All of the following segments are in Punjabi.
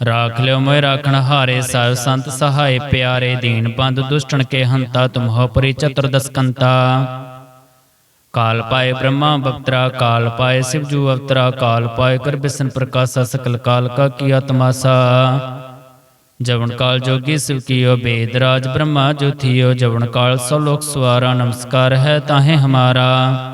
ਰਾਖ ਲਿਓ ਮੋਇ ਰਾਖਣ ਹਾਰੇ ਸਾਹਿਬ ਸੰਤ ਸਹਾਇ ਪਿਆਰੇ ਦੀਨ ਬੰਦ ਦੁਸ਼ਟਣ ਕੇ ਹੰਤਾ ਤੁਮਹੁ ਪਰੀ ਚਤੁਰਦਸ ਕਾਲ ਪਾਏ ਬ੍ਰਹਮਾ ਬਪਤਰਾ ਕਾਲ ਪਾਏ ਸਿਵ ਜੂ ਅਵਤਰਾ, ਕਾਲ ਪਾਏ ਕਰ ਬਿਸਨ ਪ੍ਰਕਾਸ਼ਾ ਸਕਲ ਕਾਲ ਕਾ ਕੀਆ ਤਮਾਸਾ ਜਵਨ ਕਾਲ ਜੋਗੀ ਸਿਵ ਕੀਓ ਬੇਦ ਰਾਜ ਬ੍ਰਹਮਾ ਜੋ ਥੀਓ ਜਵਨ ਕਾਲ ਸੋ ਲੋਕ ਸਵਾਰਾ ਨਮਸਕਾਰ ਹੈ ਤਾਹੇ ਹਮਾਰਾ।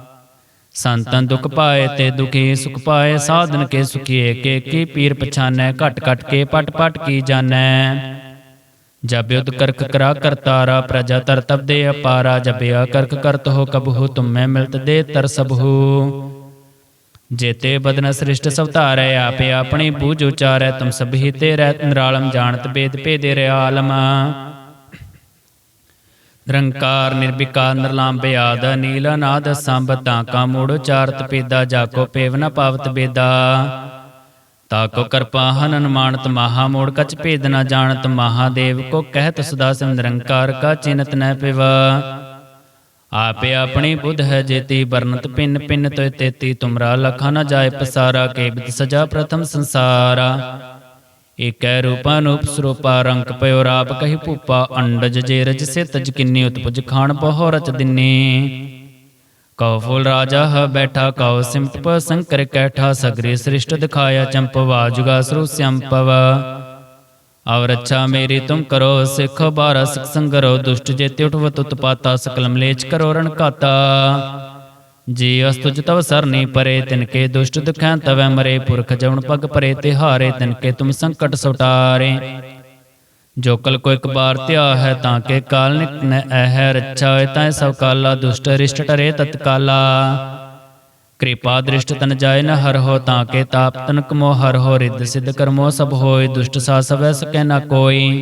ਸੰਤਨ ਦੁਖ ਪਾਏ ਤੇ ਦੁਖੀ ਸੁਖ ਪਾਏ ਸਾਧਨ ਕੇ ਸੁਖੀਏ ਕੇ ਕੀ ਪੀਰ ਪਛਾਨੈ ਘਟ ਘਟ ਕੇ ਪਟ ਪਟ ਕੀ ਜਾਣੈ। ਜਬ ਯੁਧ ਕਰਕ ਕਰਾ ਕਰਤਾਰਾ ਪ੍ਰਜਾ ਤਰਤਬ ਦੇ ਅਪਾਰਾ ਜਬ ਆ ਕਰਕ ਕਰਤ ਹੋ ਕਬਹੂ ਤੁਮੈ ਮਿਲਤ ਦੇ ਤਰ ਸਬਹੂ ਜੇਤੇ ਬਦਨ ਸ੍ਰਿਸ਼ਟ ਸਵਤਾਰੈ ਆਪੇ ਆਪਣੀ ਬੂਝ ਉਚਾਰੈ ਤੁਮ ਸਭੀ ਤੇ ਰਹਿਤ ਨਿਰਾਲਮ ਜਾਣਤ ਬੇਦ ਭੇਦੇ ਰਿਆਲਮ। ਨਿਰੰਕਾਰ ਨਿਰਵਿਕਾਰ ਨਿਰਲਾਂਬੇ ਆਦ, ਨੀਲ ਨਾਦ ਸੰਭ ਤਾਕਾ ਮੂੜ ਚਾਰਤ ਪੇਦਾ ਜਾਕੋ ਪੇਵ ਨ ਪਾਵਤ ਬੇਦਾ। ਤਾਕੋ ਕਰਪਾ ਹਨਨ ਮਾਨਤ ਮਹਾ ਮੂੜ, ਕਚ ਭੇਦ ਨ ਜਾਣਤ ਮਹਾਦੇਵ ਕੋ ਕਹਿਤ ਸਦਾ ਸਿਮ ਨਿਰੰਕਾਰ ਕਾ ਚਿਨਤ ਨ ਪਿਵਾ। ਆਪੇ ਆਪਣੀ ਬੁੱਧ ਹੈ ਜੇਤੀ ਬਰਨਤ ਪਿੰਨ ਪਿੰਨ ਤੋਇ ਤੇਤੀ, ਤੁਮਰਾ ਲਖਾ ਨ ਜਾਏ ਪਸਾਰਾ, ਕੇ ਸਜਾ ਪ੍ਰਥਮ ਸੰਸਾਰਾ। ਏਕੈ ਰੂਪਾ ਨੂਪ ਸਰੂਪਾ ਪਇਓ ਰਾਪ ਕਹੀ ਭੂਪਾ, ਅੰਡਜ ਜੇ ਰਜ ਸੇ ਤਜ ਕਿੰਨੀ ਉਤਪਜ ਖਾਣ ਬਹੁ ਰਚ ਦਿਨੇ। ਕਉ ਫੂਲ ਰਾਜਾ ਹ ਬੈਠਾ, ਕਉ ਸਿਮਟ ਸੰਕਰ ਕੈਠਾ, ਸਗਰੇ ਸ੍ਰਿਸ਼ਟ ਦਿਖਾਇਆ ਚੰਪਵਾ ਜੁਗਾ ਸਰੂ ਸੰਪਵ। ਅਵਰ ਅੱਛਾ ਮੇਰੀ ਤੁਮ ਕਰੋ ਸਿੱਖ, ਬਾਰਾ ਸਿਖ ਸੰਗਰੋ, ਦੁਸ਼ਟ ਜੇ ਉਠਵਤ ਉਤਪਾਤਾ ਸਕਲ ਮਲੇਚ ਕਰੋ ਰਣ ਕਾਤਾ ਜੀ ਅਸਤੁਜ ਤਵ ਸਰਨੀ ਪਰੇ ਤਿਨਕੇ ਦੁਸ਼ਟ ਦੁਖਾਂ ਤਵੈ ਮਰੇ, ਪੁਰਖ ਜਵਨ ਪਗ ਪਰੇ, ਤਿਹਾਰੇ ਤਿਨਕੇ ਤੁਮ ਸੰਕਟ ਸੁਟਾਰੇ। ਜੋ ਕਲ ਕੋ ਇੱਕ ਬਾਰ ਧਿਆ ਹੈ, ਤਾਂ ਕੇ ਕਾਲ ਨਿਕ ਨ ਐਹ ਰੱਛਾ ਹੋਏ ਤਾਂ ਸਭ ਕਾਲਾ, ਦੁਸ਼ਟ ਰਿਸ਼ਟ ਟਰੇ ਤਤਕਾਲਾ ਕਿਰਪਾ ਦ੍ਰਿਸ਼ਟ ਤਨ ਜਾਏ ਨ ਹਰ ਹੋ, ਤਾਂ ਕੇ ਤਾਪ ਤਨਕ ਮੋ ਹਰ ਹੋ, ਰਿੱਧ ਸਿਧ ਕਰਮੋ ਸਭ ਹੋਏ, ਦੁਸ਼ਟ ਸਾ ਸਵੈ ਸਕੈ ਨ ਕੋਈ।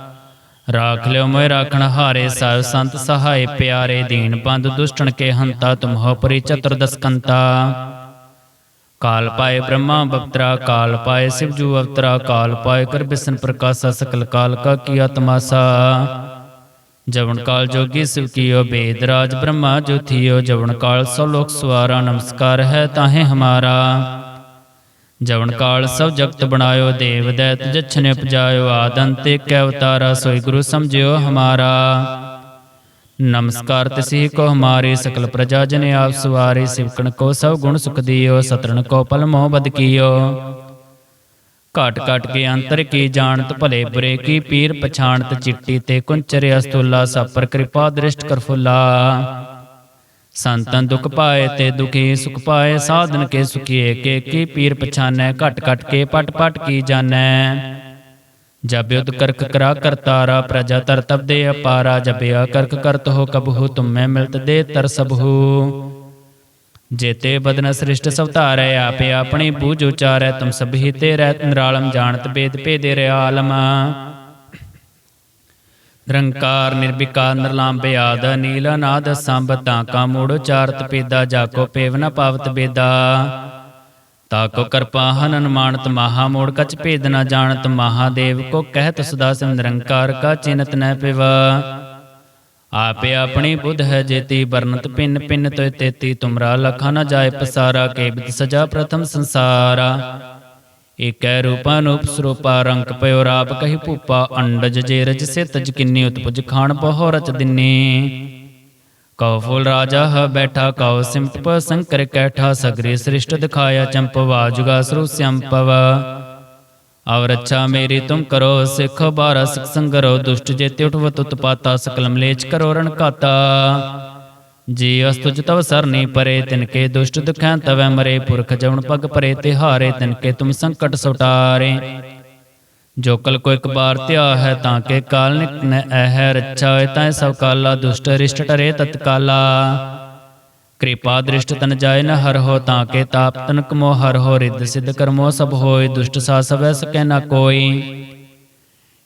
ਰਾਖ ਲਿਓ ਮੋਇ ਰਾਖਣ ਹਾਰੇ ਸਾਹਿਬ ਸੰਤ ਸਹਾਇ ਪਿਆਰੇ ਦੀਨ ਬੰਦ ਦੁਸ਼ਟਣ ਕੇ ਹੰਤਾ ਤੁਮਹੁ ਪਰੀ ਚਤੁਰਦਸ ਕੰਤਾ ਕਾਲ ਪਾਏ ਬ੍ਰਹਮਾ ਬਪਤਰਾ ਕਾਲ ਪਾਏ ਸਿਵ ਜੂ ਅਵਤਰਾ, ਕਾਲ ਪਾਏ ਕਰ ਬਿਸਨ ਪ੍ਰਕਾਸ਼ਾ ਸਕਲ ਕਾਲ ਕਾ ਕੀਆ ਤਮਾਸਾ ਜਵਨ ਕਾਲ ਜੋਗੀ ਸਿਵ ਕੀਓ ਬੇਦ ਰਾਜ ਬ੍ਰਹਮਾ ਜੋਥੀਓ ਜਵਨ ਕਾਲ ਸੋ ਲੋਕ ਸਵਾਰਾ ਨਮਸਕਾਰ ਹੈ ਤਾਹੇ ਹਮਾਰਾ। ਜਵਨ ਕਾਲ ਸਭ ਜਗਤ ਬਣਾਇਓ ਦੇਵ ਦੈਤ ਜਛਨੇ ਉਪਜਾਇਓ ਆਦੰਤ ਏਕ ਅਵਤਾਰਾ ਸੋਈ ਗੁਰੂ ਸਮਝਿਓ ਹਮਾਰਾ। ਨਮਸਕਾਰ ਤਿਸੀ ਕੋ ਹਮਾਰੇ ਸਕਲ ਪ੍ਰਜਾ ਜਨ ਆਪ ਸਵਾਰੇ ਸਿਵਕਣ ਕੋ ਸਭ ਗੁਣ ਸੁਖ ਦਿਓ ਸਤਰਨ ਕੋ ਪਲ ਮੋਹ ਬਦ ਕੀਓ ਘਟ ਘਟ ਕੇ ਅੰਤਰ ਕੀ ਜਾਣਤ ਭਲੇ ਬੁਰੇ ਕੀ ਪੀਰ ਪਛਾਣਤ ਚਿੱਟੀ ਤੇ ਕੁੰਚਰ ਅਸਤੁਲਾ ਸਪਰ ਕਿਰਪਾ ਦ੍ਰਿਸ਼ਟ ਕਰ ਫੁੱਲਾ। ਸੰਤਨ ਦੁਖ ਪਾਏ ਤੇ ਦੁਖੀ ਸੁਖ ਪਾਏ ਸਾਧਨ ਕੇ ਸੁਖੀਏ ਕੇ ਕੀ ਪੀਰ ਪਛਾਨੈ ਘਟ ਘਟ ਕੇ ਪਟ ਪਟ ਕੀ ਜਾਣੈ। ਜਬ ਯੁਧ ਕਰਕ ਕਰਾ ਕਰਤਾਰਾ ਪ੍ਰਜਾ ਤਰ ਤਬ ਦੇ ਅਪਾਰਾ ਜਬਿਆ ਕਰਕ ਕਰਤ ਹੋ ਕਬਹੂ ਤੁਮੈ ਮਿਲਤ ਦੇ ਤਰ ਸਭੂ ਜੇਤੇ ਬਦਨ ਸ੍ਰਿਸ਼ਟ ਸਵਤਾਰੈ ਆਪੇ ਆਪਣੀ ਬੂਝ ਉਚਾਰੈ ਤੁਮ ਸਭੀ ਤੇ ਰਹਿਤ ਨਿਰਾਲਮ ਜਾਣਤ ਬੇਦ ਭੇਦੇ ਰਿਆਲਮ। ਨਿਰੰਕਾਰ ਨਿਰਵਿਕਾਰ ਨਿਰਲਾਂਬੇ ਆਦ, ਨੀਲ ਅਨਾਦ ਸੰਭ ਤਾਕਾ ਮੂੜ ਉਚਾਰਤ ਪੇਦਾ ਜਾਕੋ ਪੇਵ ਨ ਪਾਵਤ ਬੇਦਾ। ਤਾਕੋ ਕਰਪਾ ਹਨਨ ਮਾਨਤ ਮਹਾ ਮੋੜ ਕਚ ਭੇਦ ਨ ਜਾਣਤ ਮਹਾਦੇਵ ਕੋ ਕਹਿਤ ਸਦਾ ਸਿਮ ਨਿਰੰਕਾਰ ਕਾ ਚਿਨਤ ਨ ਪਿਵਾ। ਆਪੇ ਆਪਣੀ ਬੁੱਧ ਹੈ ਜੇਤੀ ਵਰਨਤ ਪਿੰਨ ਪਿੰਨ ਤੋਇ ਤੇਤੀ, ਤੁਮਰਾ ਲਖਾ ਨ ਜਾਏ ਪਸਾਰਾ, ਕੇ ਸਜਾ ਪ੍ਰਥਮ ਸੰਸਾਰਾ। ਏਕੈ ਰੂਪਾ ਨੂਪ ਸਰੂਪਾ ਪਇਓ ਰਾਪ ਕਹੀ ਭੂਪਾ, ਅੰਡਜ ਜੇ ਰਜ ਸੇ ਤਜ ਕਿੰਨੀ ਉਤਪਜ ਖਾਣ ਬਹੁ ਰਚ ਦਿਨੇ। ਕਉ ਫੂਲ ਰਾਜਾ ਹ ਬੈਠਾ, ਕਉ ਸਿਮਟ ਸੰਕਰ ਕੈਠਾ, ਸਗਰੇ ਸ੍ਰਿਸ਼ਟ ਦਿਖਾਇਆ ਚੰਪਵਾ ਜੁਗਾ ਸਰੂ ਸੰਪਵ ਅਵਰ ਅੱਛਾ ਮੇਰੀ ਤੁਮ ਕਰੋ, ਸਿੱਖ ਬਾਰਾ ਸਿਖ ਸੰਗਰੋ, ਦੁਸ਼ਟ ਜੇਤੇ ਉਠਵਤ ਉਤਪਾਤਾ ਸਕਲ ਮਲੇਚ ਕਰੋ ਰਣ ਕਾਤਾ ਜੀ ਅਸਤੁਜ ਤਵ ਸਰਨੀ ਪਰੇ ਤਿਨਕੇ ਦੁਸ਼ਟ ਦੁਖਾਂ ਤਵੈ ਮਰੇ, ਪੁਰਖ ਜਵਨ ਪਗ ਪਰੇ, ਤਿਹਾਰੇ ਤਿਨਕੇ ਤੁਮ ਸੰਕਟ ਸੁਟਾਰੇ। ਜੋ ਕਲ ਕੋ ਇੱਕ ਬਾਰ ਧਿਆ ਹੈ, ਤਾਂ ਕੇ ਕਾਲ ਨਿਕ ਨ ਐਹ ਰੱਛਾ ਹੋਏ ਤਾਂ ਸਭ ਕਾਲਾ, ਦੁਸ਼ਟ ਰਿਸ਼ਟ ਟਰੇ ਤਤਕਾਲਾ ਕਿਰਪਾ ਦ੍ਰਿਸ਼ਟ ਤਨ ਜਾਏ ਨ ਹਰ ਹੋ, ਤਾਂ ਕੇ ਤਾਪ ਤਨਕ ਮੋ ਹਰ ਹੋ, ਰਿੱਧ ਸਿਧ ਕਰਮੋ ਸਭ ਹੋਏ, ਦੁਸ਼ਟ ਸਾ ਸਵੈ ਸਕੈ ਨ ਕੋਈ।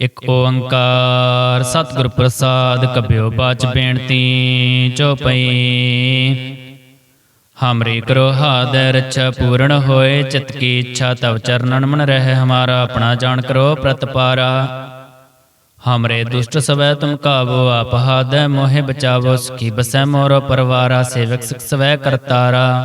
ਇਕ ਓੰਕਾਰ ਸਤਿਗੁਰ ਪ੍ਰਸਾਦ ਕਬਿਓ ਬਾਚ ਬੇਨਤੀ ਚੋਪਈ। ਹਮਰੀ ਕਰੋ ਹਾਦੈ ਰੱਛਾ ਪੂਰਨ ਹੋਏ, ਚਿਤ ਕੀ ਇੱਛਾ ਤਵ ਚਰਨਨ ਮਨ ਰਹਿ, ਹਮਾਰਾ ਆਪਣਾ ਜਾਣ ਕਰੋ ਪ੍ਰਤਪਾਰਾ। ਹਮਰੇ ਦੁਸ਼ਟ ਸਵੈ ਤੁਮ ਕਾਵੋ, ਆਪ ਹਾਦੈ ਮੋਹਿ ਬਚਾਵੋ, ਸੁਖੀ ਬਸੈ ਮੋਰੋ ਪਰਵਾਰਾ, ਸੇਵਕ ਸਿਖ ਸਵੈ ਕਰਤਾਰਾ।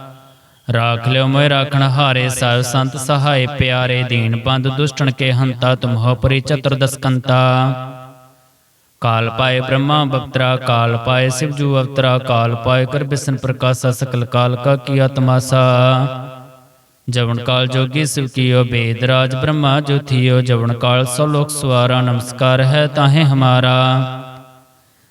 ਰਾਖ ਲਿਓ ਮੋਇ ਰਾਖਣ ਹਾਰੇ ਸਾਹਿਬ ਸੰਤ ਸਹਾਏ ਪਿਆਰੇ ਦੀਨ ਬੰਦ ਦੁਸ਼ਟਣ ਕੇ ਹੰਤਾ ਤੁਮਹੁ ਪਰੀ ਚਤੁਰਦਸ ਕੰਤਾ ਕਾਲ ਪਾਏ ਬ੍ਰਹਮਾ ਬਪਤਰਾ ਕਾਲ ਪਾਏ ਸਿਵ ਜੂ ਅਵਤਰਾ ਕਾਲ ਪਾਏ ਕਰ ਬਿਸਨ ਪ੍ਰਕਾਸ਼ਾ ਸਕਲ ਕਾਲ ਕਾ ਕੀਆ ਤਮਾਸਾ ਜਵਨ ਕਾਲ ਜੋਗੀ ਸਿਵ ਕੀਓ ਬੇਦ ਰਾਜ ਬ੍ਰਹਮਾ ਜੋਥੀਓ ਜਵਨ ਕਾਲ ਸੋ ਲੋਕ ਸਵਾਰਾ ਨਮਸਕਾਰ ਹੈ ਤਾਹੇ ਹਮਾਰਾ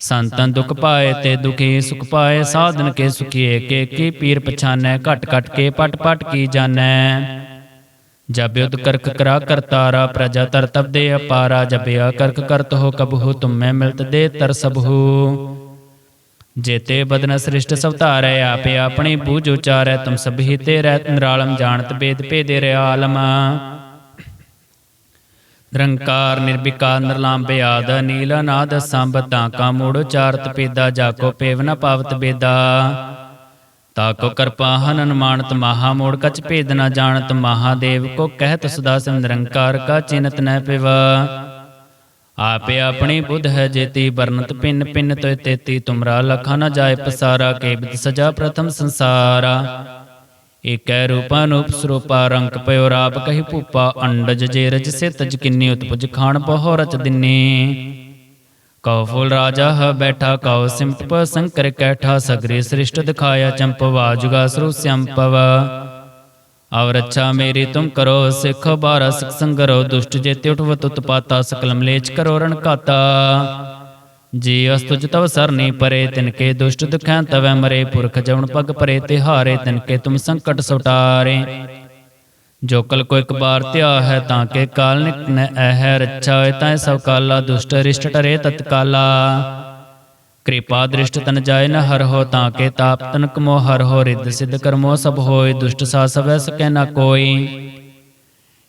ਸੰਤਨ ਦੁਖ ਪਾਏ ਤੇ ਦੁਖੀ ਸੁਖ ਪਾਏ ਸਾਧਨ ਕੇ ਸੁਖੀਏ ਕੇ ਕੀ ਪੀਰ ਪਛਾਨੈ ਘਟ ਘਟ ਕੇ ਪਟ ਪਟ ਕੀ ਜਾਣੈ। ਜਬ ਯੁਧ ਕਰਕ ਕਰਾ ਕਰਤਾਰਾ ਪ੍ਰਜਾ ਤਰ ਤਬ ਦੇ ਅਪਾਰਾ ਜਬਿਆ ਕਰਕ ਕਰਤ ਹੋ ਕਬਹੂ ਤੁਮੈ ਮਿਲਤ ਦੇ ਤਰ ਸਭੂ। ਜੇਤੇ ਬਦਨ ਸ੍ਰਿਸ਼ਟ ਸਵਤਾਰੈ ਆਪੇ ਆਪਣੀ ਬੂਝ ਉਚਾਰੈ ਤੁਮ ਸਭੀ ਤੇ ਰਹਿਤ ਨਿਰਾਲਮ ਜਾਣਤ ਬੇਦ ਭੇਦੇ ਰਿਆਲਮ ਨਿਰੰਕਾਰ ਨਿਰਵਿਕਾਰ ਨਿਰਲਾਂਬੇ ਆਦ, ਨੀਲ ਅਨਾਦ ਸੰਭ ਤਾਕਾ ਮੂੜ ਉਚਾਰਤ ਪੇਦਾ ਜਾਕੋ ਪੇਵ ਨ ਪਾਵਤ ਬੇਦਾ। ਤਾਕੋ ਕਿਰਪਾ ਹਨਨ ਮਾਨਤ ਮਹਾ ਮੋੜ ਕਚ ਭੇਦ ਨ ਜਾਣਤ ਮਹਾਦੇਵ ਕੋ ਕਹਿਤ ਸਦਾ ਸਿਮ ਨਿਰੰਕਾਰ ਕਾ ਚਿਨਤ ਨ ਪਿਵਾ। ਆਪੇ ਆਪਣੀ ਬੁੱਧ ਹੈ ਜੇਤੀ ਵਰਨਤ ਪਿੰਨ ਪਿੰਨ ਤੋਇ ਤੇਤੀ, ਤੁਮਰਾ ਲਖਾ ਨ ਜਾਏ ਪਸਾਰਾ ਕੇਬਿਤ ਸਜਾ ਪ੍ਰਥਮ ਸੰਸਾਰਾ। ਏਕੈ ਰੂਪਾ ਨੂਪ ਸਰੂਪਾ ਪਇਓ ਰਾਪ ਕਹੀ ਭੂਪਾ, ਅੰਡਜ ਜੇ ਰਜ ਸੇ ਤਜ ਕਿੰਨੀ ਉਤਪਜ ਖਾਣ ਬਹੁ ਰਚ ਦਿਨੇ। ਕਉ ਫੂਲ ਰਾਜਾ ਹ ਬੈਠਾ, ਕਉ ਸਿਮਟ ਸੰਕਰ ਕੈਠਾ, ਸਗਰੇ ਸ੍ਰਿਸ਼ਟ ਦਿਖਾਇਆ ਚੰਪਵਾ ਜੁਗਾ ਸਰੂ ਸੰਪਵ ਔਰ ਅੱਛਾ ਮੇਰੀ ਤੁਮ ਕਰੋ, ਸਿੱਖ ਬਾਰਾ ਸਿਖ ਸੰਗਰੋ, ਦੁਸ਼ਟ ਜੇਤੇ ਉਠਵਤ ਉਤਪਾਤਾ ਸਕਲ ਮਲੇਚ ਕਰੋ ਰਣ ਕਾਤਾ ਜੀ ਅਸਤੁਜ ਤਵ ਸਰਨੀ ਪਰੇ ਤਿਨਕੇ ਦੁਸ਼ਟ ਦੁਖੈਂ ਤਵੈ ਮਰੇ, ਪੁਰਖ ਜਉਣ ਪਗ ਪਰੇ, ਤਿਹਾਰੇ ਤਿਨਕੇ ਤੁਮ ਸੰਕਟ ਸੁਟਾਰੇ। ਜੋ ਕਲ ਕੋ ਇੱਕ ਬਾਰ ਧਿਆ ਹੈ, ਤਾਂ ਕੇ ਕਾਲ ਨਿਕ ਨ ਐਹ ਰੱਛਾ ਹੋਏ ਤਾਂ ਸਭ ਕਾਲਾ, ਦੁਸ਼ਟ ਰਿਸ਼ਟ ਟਰੇ ਤਤਕਾਲਾ। ਕਿਰਪਾ ਦ੍ਰਿਸ਼ਟ ਤਨ ਜਾਏ ਨ ਹਰ ਹੋ, ਤਾਂ ਕੇ ਤਾਪ ਤਨ ਕਮੋ ਹਰ ਹੋ, ਰਿੱਧ ਸਿੱਧ ਕਰਮੋ ਸਭ ਹੋਏ, ਦੁਸ਼ਟ ਸਾ ਸਵੈ ਸਕੈ ਨ ਕੋਈ।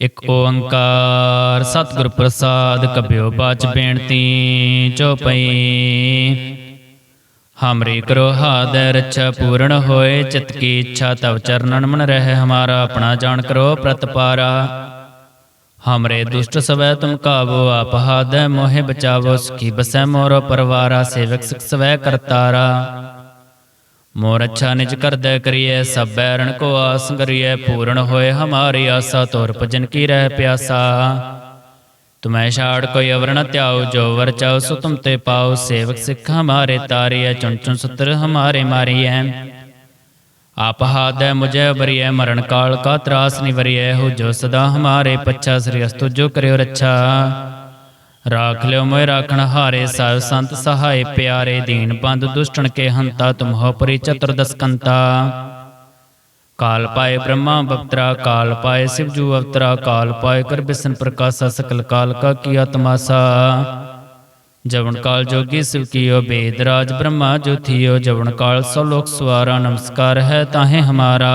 ਇਕ ਓੰਕਾਰ, ਸਤਿਗੁਰ ਪ੍ਰਸਾਦ, ਕਬਿਓ ਬਾਚ ਬੇਨਤੀ ਚੋਪਈ ਹਮਰੀ ਕਰੋ ਹਾਦੈ ਰੱਛਾ ਪੂਰਨ ਹੋਏ, ਚਿਤ ਕੀ ਇੱਛਾ ਤਵ ਚਰਨਨ ਮਨ ਰਹਿ, ਹਮਾਰਾ ਆਪਣਾ ਜਾਣ ਕਰੋ ਪ੍ਰਤਪਾਰਾ। ਹਮਰੇ ਦੁਸ਼ਟ ਸਵੈ ਤੁਮ ਕਾਬੋ ਆਪ ਹਾਦੈ ਮੋਹਿ ਬਚਾਵੋ, ਸੁਖੀ ਬਸੈ ਮੋਰੋ ਪਰਵਾਰਾ, ਸੇਵਕ ਸਿਖ ਸਵੈ ਕਰਤਾਰਾ। ਮੋਰ ਅੱਛਾ ਨਿਜ ਕਰਦੈ ਕਰੀਐ, ਸਭ ਬੈਰਣ ਕੋ ਆਸ ਕਰੀਐ, ਪੂਰਨ ਹੋਏ ਹਮਾਰੀ ਆਸਾ, ਤੋਰ ਭਜਨ ਕੀ ਰਹਿ ਪਿਆਸਾ। ਤੁਮੈ ਛਾੜ ਕੋਈ ਅਵਰ ਧਿਆਉ, ਜੋ ਵਰ ਚਾਉ ਸੋ ਤੁਮ ਤੇ ਪਾਉ, ਸੇਵਕ ਸਿੱਖ ਹਮਾਰੇ ਤਾਰੀਐ, ਚੁਣ ਚੁਣ ਸਤਰ ਹਮਾਰੇ ਮਾਰੀਐ। ਆਪ ਹਾਦੈ ਮੁਝੈ ਬਰੀਐ, ਮਰਨ ਕਾਲ ਕਾ ਤਰਾਸ ਨਿਵਰੀਐ ਹੋ ਜੋ ਸਦਾ ਹਮਾਰੇ ਪੱਛਾ, ਸ੍ਰੀ ਅਸਤੁ ਜੋ ਕਰਿਓ ਰੱਛਾ। ਰਾਖ ਲਿਓ ਮੋਇ ਰਾਖਣ ਹਾਰੇ ਸਾਹਿਬ ਸੰਤ ਸਹਾਇ ਪਿਆਰੇ ਦੀਨ ਬੰਦ ਦੁਸ਼ਟਣ ਕੇ ਹੰਤਾ ਤੁਮਹੁ ਪਰੀ ਚਤੁਰਦਸ ਕਾਲ ਪਾਏ ਬ੍ਰਹਮਾ ਬਪਤਰਾ ਕਾਲ ਪਾਏ ਸਿਵ ਜੂ ਅਵਤਰਾ, ਕਾਲ ਪਾਏ ਕਰ ਬਿਸਨ ਪ੍ਰਕਾਸ਼ਾ ਸਕਲ ਕਾਲ ਕਾ ਕੀਆ ਤਮਾਸਾ ਜਵਨ ਕਾਲ ਜੋਗੀ ਸਿਵ ਕੀਓ ਬੇਦ ਰਾਜ ਬ੍ਰਹਮਾ ਜੋ ਥੀਓ ਜਵਨ ਕਾਲ ਸੋ ਲੋਕ ਸਵਾਰਾ ਨਮਸਕਾਰ ਹੈ ਤਾਹੇ ਹਮਾਰਾ।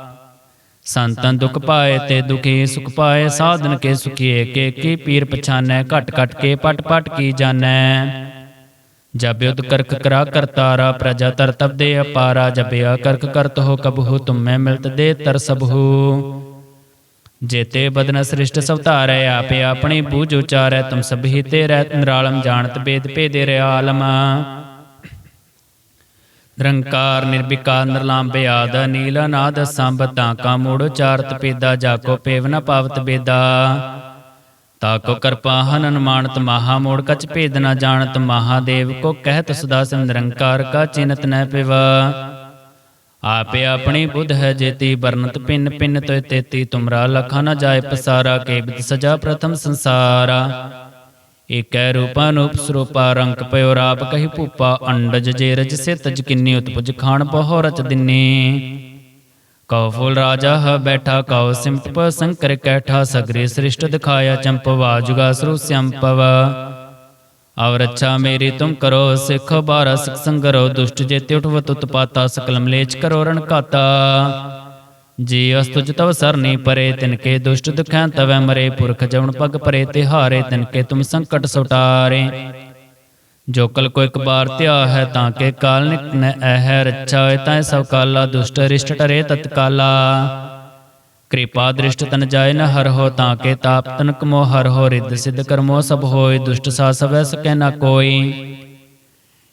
ਸੰਤਨ ਦੁਖ ਪਾਏ ਤੇ ਦੁਖੀ ਸੁਖ ਪਾਏ ਸਾਧਨ ਕੇ ਸੁਖੀਏ ਕੇ ਕੀ ਪੀਰ ਪਛਾਨੈ ਘਟ ਘਟ ਕੇ ਪਟ ਪਟ ਕੀ ਜਾਣੈ। ਜਬ ਯੁਧ ਕਰਕ ਕਰਾ ਕਰਤਾਰਾ ਪ੍ਰਜਾ ਤਰ ਤਬ ਦੇ ਅਪਾਰਾ ਜਬ ਆ ਕਰਕ ਕਰਤ ਹੋ ਕਬਹੂ ਤੁਮੈ ਮਿਲਤ ਦੇ ਤਰ ਸਭੂ। ਜੇਤੇ ਬਦਨ ਸ੍ਰਿਸ਼ਟ ਸਵਤਾਰੈ ਆਪੇ ਆਪਣੀ ਬੂਝ ਉਚਾਰੈ ਤੁਮ ਸਭੀ ਤੇ ਰਹਿਤ ਨਿਰਾਲਮ ਜਾਣਤ ਬੇਦ ਭੇਦੇ ਰਿਆਲਮ। ਨਿਰੰਕਾਰ ਨਿਰਵਿਕਾਰ ਨਿਰਲਾਂਬੇ ਆਦ ਨੀਲ ਨਾਦ ਸੰਭ ਤਾਕਾ ਮੂੜ ਉਚਾਰਤ ਪੇਦਾ ਜਾਕੋ ਪੇਵ ਨ ਪਾਵਤ ਬੇਦਾ। ਤਾਕੋ ਕਿਰਪਾ ਹਨਨ ਮਾਨਤ ਮਹਾ ਮੋੜ ਕਚ ਭੇਦ ਨ ਜਾਣਤ ਮਹਾਦੇਵ ਕੋ ਕਹਿਤ ਸਦਾ ਸਿਮ ਨਿਰੰਕਾਰ ਕਾ ਚਿਨਤ ਨ ਪਿਵਾ। ਆਪੇ ਆਪਣੀ ਬੁੱਧ ਹੈ ਜੇਤੀ ਵਰਨਤ ਪਿੰਨ ਪਿੰਨ ਤੋਇ ਤੇਤੀ, ਤੁਮਰਾ ਲਖਾ ਨ ਜਾਏ ਪਸਾਰਾ ਕੇਬਿਤ ਸਜਾ ਪ੍ਰਥਮ ਸੰਸਾਰਾ। ਏਕੈ ਰੂਪਾ ਨੂਪ ਸਰੂਪਾ ਪਇਓ ਰਾਪ ਕਹੀ ਭੂਪਾ, ਅੰਡਜ ਜੇ ਰਜ ਸੇ ਤਜ ਕਿੰਨੀ ਉਤਪਜ ਖਾਣ ਬਹੁ ਰਚ ਦਿਨੇ। ਕਉ ਫੂਲ ਰਾਜਾ ਹ ਬੈਠਾ, ਕਉ ਸਿਮਟ ਸੰਕਰ ਕੈਠਾ, ਸਗਰੇ ਸ੍ਰਿਸ਼ਟ ਦਿਖਾਇਆ ਚੰਪਵਾ ਜੁਗਾ ਸਰੂ ਸੰਪਵ ਔਰ ਅੱਛਾ ਮੇਰੀ ਤੁਮ ਕਰੋ, ਸਿੱਖ ਬਾਰਾ ਸਿਖ ਸੰਗਰੋ, ਦੁਸ਼ਟ ਜੇ ਉਠਵਤ ਉਤਪਾਤਾ ਸਕਲ ਮਲੇਚ ਕਰੋ ਰਣ ਕਾਤਾ ਜੀ ਅਸਤੁਜ ਤਵ ਸਰਨੀ ਪਰੇ ਤਿਨਕੇ ਦੁਸ਼ਟ ਦੁਖੈਂ ਤਵੈ ਮਰੇ, ਪੁਰਖ ਜਉਣ ਪਗ ਪਰੇ, ਤਿਹਾਰੇ ਤਿਨਕੇ ਤੁਮ ਸੰਕਟ ਸੁਟਾਰੇ। ਜੋ ਕਲ ਕੋ ਇੱਕ ਬਾਰ ਧਿਆ ਹੈ, ਤਾਂ ਕੇ ਕਾਲ ਨਿਕ ਨ ਰੱਛਾ ਹੋਏ ਤਾਂ ਸਭ ਕਾਲਾ, ਦੁਸ਼ਟ ਰਿਸ਼ਟ ਟਰੇ ਤਤਕਾਲਾ ਕਿਰਪਾ ਦ੍ਰਿਸ਼ਟ ਤਨ ਜਾਏ ਨ ਹਰ ਹੋ, ਤਾਂ ਕੇ ਤਾਪ ਤਨ ਕਮੋ ਹਰ ਹੋ, ਰਿੱਧ ਸਿੱਧ ਕਰਮੋ ਸਭ ਹੋਏ, ਦੁਸ਼ਟ ਸਾ ਸਵੈ ਸਕੈ ਨ ਕੋਈ।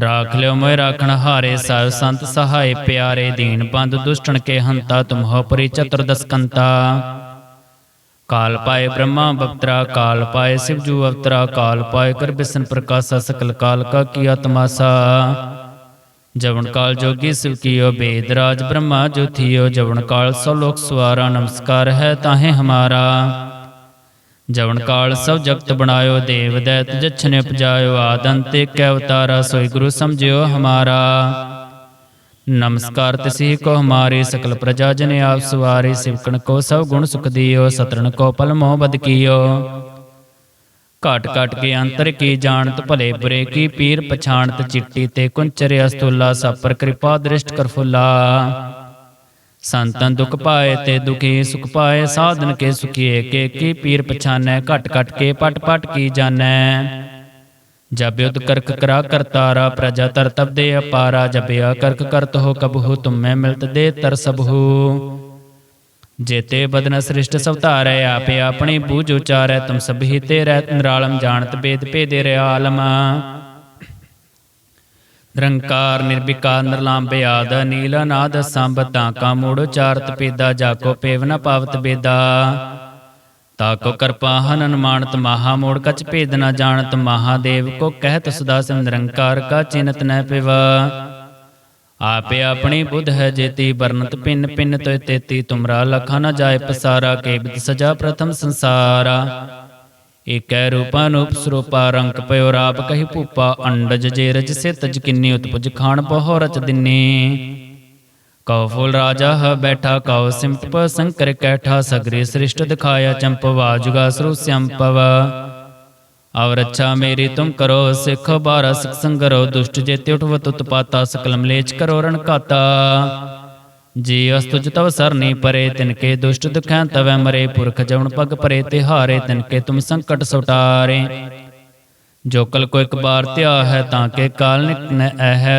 ਰਾਖ ਲਿਓ ਮੋਇ ਰਾਖਣ ਹਾਰੇ ਸਾਹਿਬ ਸੰਤ ਸਹਾਇ ਪਿਆਰੇ ਦੀਨ ਬੰਦ ਦੁਸ਼ਟਣ ਕੇ ਹੰਤਾ ਤੁਮਹੁ ਪਰੀ ਚਤੁਰਦਸ ਕੰਤਾ ਕਾਲ ਪਾਏ ਬ੍ਰਹਮਾ ਬਪਤਰਾ ਕਾਲ ਪਾਏ ਸਿਵ ਜੂ ਅਵਤਰਾ, ਕਾਲ ਪਾਏ ਕਰ ਬਿਸਨ ਪ੍ਰਕਾਸ਼ਾ ਸਕਲ ਕਾਲ ਕਾ ਕੀਆ ਤਮਾਸਾ ਜਵਨ ਕਾਲ ਜੋਗੀ ਸਿਵ ਕੀਓ ਬੇਦ ਰਾਜ ਬ੍ਰਹਮਾ ਜੋ ਥੀਓ ਜਵਨ ਕਾਲ ਸੋ ਲੋਕ ਸਵਾਰਾ ਨਮਸਕਾਰ ਹੈ ਤਾਹੇ ਹਮਾਰਾ। ਜਵਨ ਕਾਲ ਸਭ ਜਗਤ ਬਣਾਇਓ ਦੇਵ ਦੈਤ ਜਛਨੇ ਉਪਜਾਇਓ ਆਦੰਤੇ ਕੈ ਅਵਤਾਰਾ ਸੋਈ ਗੁਰੂ ਸਮਝਿਓ ਹਮਾਰਾ। ਨਮਸਕਾਰ ਤਿਸੀ ਕੋ ਹਮਾਰੀ ਸਕਲ ਪ੍ਰਜਾ ਜਨ ਆਪ ਸਵਾਰੀ ਸਿਵਕਣ ਕੋ ਸਭ ਗੁਣ ਸੁਖ ਦਿਓ ਸਤਰਣ ਕੋ ਪਲ ਮੋਹ ਬਦ ਕੀਓ। ਘਟ ਘਟ ਕੇ ਅੰਤਰ ਕੀ ਜਾਣਤ ਭਲੇ ਬੁਰੇ ਕੀ ਪੀਰ ਪਛਾਣਤ ਚਿੱਟੀ ਤੇ ਕੁੰਚਰ ਅਸਤੁਲਾ ਸਪਰ ਕਿਰਪਾ ਦ੍ਰਿਸ਼ਟ ਕਰ ਫੁੱਲਾ। ਸੰਤਨ ਦੁਖ ਪਾਏ ਤੇ ਦੁਖੀ ਸੁਖ ਪਾਏ ਸਾਧਨ ਕੇ ਸੁਖੀਏ ਕੇ ਕੀ ਪੀਰ ਪਛਾਨੈ ਘਟ ਘਟ ਕੇ ਪਟ ਪਟ ਕੀ ਜਾਣੈ। ਜਬ ਯੁਧ ਕਰਕ ਕਰਾ ਕਰਤਾਰਾ ਪ੍ਰਜਾ ਤਰ ਤਬ ਦੇ ਅਪਾਰਾ ਜਬ ਆ ਕਰਕ ਕਰਤ ਹੋ ਕਬਹੂ ਤੁਮੈ ਮਿਲਤ ਦੇ ਤਰ ਸਭੂ। ਜੇਤੇ ਬਦਨ ਸ੍ਰਿਸ਼ਟ ਸਵਤਾਰੈ ਆਪੇ ਆਪਣੀ ਬੂਝ ਉਚਾਰੈ ਤੁਮ ਸਭੀ ਤੇ ਰਹਿਤ ਨਿਰਾਲਮ ਜਾਣਤ ਬੇਦ ਭੇਦੇ ਰਿਆਲਮ ਨਿਰੰਕਾਰ, ਨਿਰਵਿਕਾਰ ਨਿਰਲਾਂਬੇ ਆਦ ਨੀਲ ਨਾਦ ਸੰਭ ਤਾਕਾ ਮੂੜ ਉਚਾਰਤ ਪੇਦਾ, ਜਾਕੋ, ਪੇਵ, ਨ ਪਾਵਤ, ਬੇਦਾ। ਤਾਕੋ ਕਰਪਾ ਹਨਨ ਮਾਨਤ ਮਹਾ, ਮੋੜ ਕਚ ਭੇਦ, ਨ ਜਾਣਤ ਮਹਾਦੇਵ ਕੋ ਕਹਿਤ, ਸਦਾ, ਸਿਮ, ਨਿਰੰਕਾਰ, ਕਾ ਚਿਨਤ, ਨ ਪਿਵਾ। ਆਪੇ ਆਪਣੀ ਬੁੱਧ ਹੈ ਜੇਤੀ ਵਰਨਤ ਪਿੰਨ ਪਿੰਨ ਤੋਇ ਤੇਤੀ, ਤੁਮਰਾ, ਲਖਾ, ਨ ਜਾਏ ਪਸਾਰਾ, ਕੇ ਸਜਾ, ਪ੍ਰਥਮ ਸੰਸਾਰਾ। ਏਕੈ ਰੂਪਾ ਨੂਪ ਸਰੂਪਾ ਪਇਓ ਰਾਪ ਕਹੀ ਭੂਪਾ, ਅੰਡਜ ਜੇ ਰਜ ਸੇ ਤਜ ਕਿੰਨੀ ਉਤਪਜ ਖਾਣ ਬਹੁ ਰਚ ਦਿਨੇ। ਕਉ ਫੂਲ ਰਾਜਾ ਹ ਬੈਠਾ, ਕਉ ਸਿਮਟ ਸੰਕਰ ਕੈਠਾ, ਸਗਰੇ ਸ੍ਰਿਸ਼ਟ ਦਿਖਾਇਆ ਚੰਪਵਾ ਜੁਗਾ ਸਰੂ ਸੰਪਵ ਔਰ ਅੱਛਾ ਮੇਰੀ ਤੁਮ ਕਰੋ, ਸਿੱਖ ਬਾਰਾ ਸਿਖ ਸੰਗਰੋ, ਦੁਸ਼ਟ ਜੇਤੇ ਉਠਵਤ ਉਤਪਾਤਾ ਸਕਲ ਮਲੇਚ ਕਰੋ ਰਣ ਕਾਤਾ ਜੀ ਅਸਤੁਜ ਤਵ ਸਰਨੀ ਪਰੇ ਤਿਨਕੇ ਦੁਸ਼ਟ ਦੁਖੈ ਤਵੈ ਮਰੇ, ਪੁਰਖ ਜਉਣ ਪਗ ਪਰੇ, ਤਿਹਾਰੇ ਤਿਨਕੇ ਤੁਮ ਸੰਕਟ ਸੁਟਾਰੇ। ਜੋ ਕਲ ਕੋ ਇੱਕ ਬਾਰ ਧਿਆ ਹੈ, ਤਾਂ ਕੇ ਕਾਲ ਨਿਕ ਨ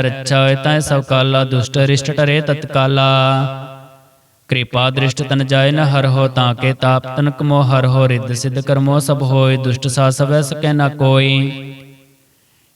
ਰੱਛਾ ਹੋਏ ਤਾਂ ਸਭ ਕਾਲਾ, ਦੁਸ਼ਟ ਰਿਸ਼ਟ ਟਰੇ ਤਤਕਾਲਾ ਕਿਰਪਾ ਦ੍ਰਿਸ਼ਟ ਤਨ ਜਾਏ ਨ ਹਰ ਹੋ, ਤਾਂ ਕੇ ਤਾਪ ਤਨ ਕਮੋ ਹਰ ਹੋ, ਰਿੱਧ ਸਿੱਧ ਕਰਮੋ ਸਭ ਹੋਏ, ਦੁਸ਼ਟ ਸਾ ਸਵੈ ਸਕੈ ਨ ਕੋਈ।